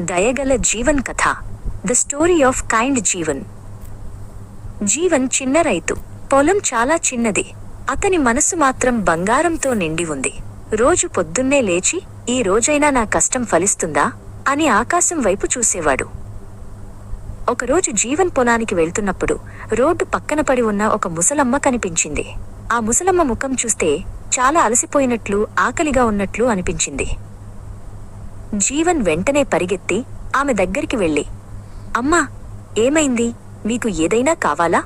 దయగల జీవన్ కథ. The story of kind Jeevan. Jeevan చిన్న రైతు. పొలం చాలా చిన్నది. అతని మనసు మాత్రం బంగారంతో నిండి ఉంది. రోజు పొద్దున్నే లేచి ఈ రోజైనా నా కష్టం ఫలిస్తుందా? అని ఆకాశం వైపు చూసేవాడు. ఒకరోజు జీవన్ పొలానికి వెళ్తున్నప్పుడు రోడ్డు పక్కన పడి ఉన్న ఒక ముసలమ్మ కనిపించింది. ఆ ముసలమ్మ ముఖం చూస్తే చాలా అలసిపోయినట్లు ఆకలిగా ఉన్నట్లు అనిపించింది. జీవన్ వెంటనే పరిగెత్తి ఆమె దగ్గరికి వెళ్ళి అమ్మా ఏమైంది? మీకు ఏదైనా కావాలా?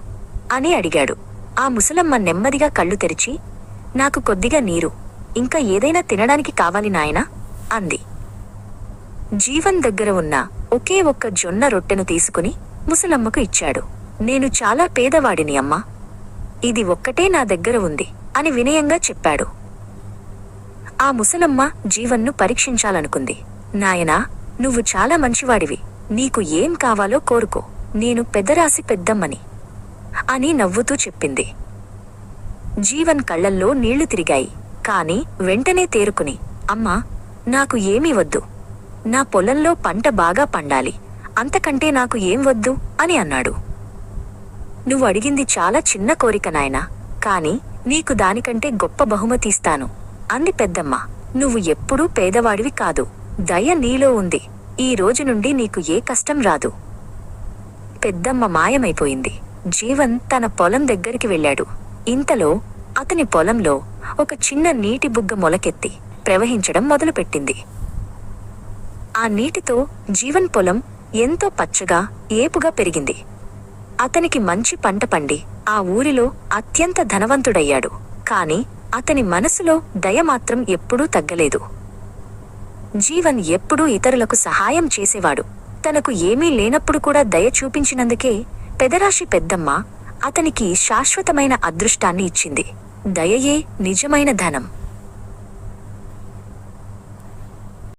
అని అడిగాడు. ఆ ముసలమ్మ నెమ్మదిగా కళ్ళు తెరిచి నాకు కొద్దిగా నీరు ఇంకా ఏదైనా తినడానికి కావాలి నాయనా? అంది. జీవన్ దగ్గర ఉన్న ఒకే ఒక్క జొన్న రొట్టెను తీసుకుని ముసలమ్మకు ఇచ్చాడు. నేను చాలా పేదవాడిని అమ్మా. ఇది ఒక్కటే నా దగ్గర ఉంది అని వినయంగా చెప్పాడు. ఆ ముసలమ్మ జీవన్ను పరీక్షించాలనుకుంది. నాయనా నువ్వు చాలా మంచివాడివి. నీకు ఏం కావాలో కోరుకో. నేను పెద్దరాసి పెద్దమ్మని అని నవ్వుతూ చెప్పింది. జీవన్ కళ్ళల్లో నీళ్ళు తిరిగాయి. కాని వెంటనే తేరుకుని అమ్మా నాకు ఏమీ వద్దు. నా పొలంలో పంట బాగా పండాలి. అంతకంటే నాకు ఏం వద్దు? అని అన్నాడు. నువ్వు అడిగింది చాలా చిన్న కోరిక నాయనా. కాని నీకు దానికంటే గొప్ప బహుమతి ఇస్తాను. అంది పెద్దమ్మ. నువ్వు ఎప్పుడూ పేదవాడివి కాదు. దయ నీలో ఉంది. ఈ రోజు నుండి నీకు ఏ కష్టం రాదు. పెద్దమ్మ మాయమైపోయింది. జీవన్ తన పొలం దగ్గరికి వెళ్ళాడు. ఇంతలో అతని పొలంలో ఒక చిన్న నీటి బుగ్గ మొలకెత్తి ప్రవహించడం మొదలుపెట్టింది. ఆ నీటితో జీవన్ పొలం ఎంతో పచ్చగా ఏపుగా పెరిగింది. అతనికి మంచి పంట పండి ఆ ఊరిలో అత్యంత ధనవంతుడయ్యాడు. కాని అతని మనసులో దయ మాత్రం ఎప్పుడూ తగ్గలేదు. జీవన్ ఎప్పుడూ ఇతరులకు సహాయం చేసేవాడు. తనకు ఏమీ లేనప్పుడు కూడా దయ చూపించినందుకే పెదరాశి పెద్దమ్మ అతనికి శాశ్వతమైన అదృష్టాన్ని ఇచ్చింది. దయయే నిజమైన ధనం.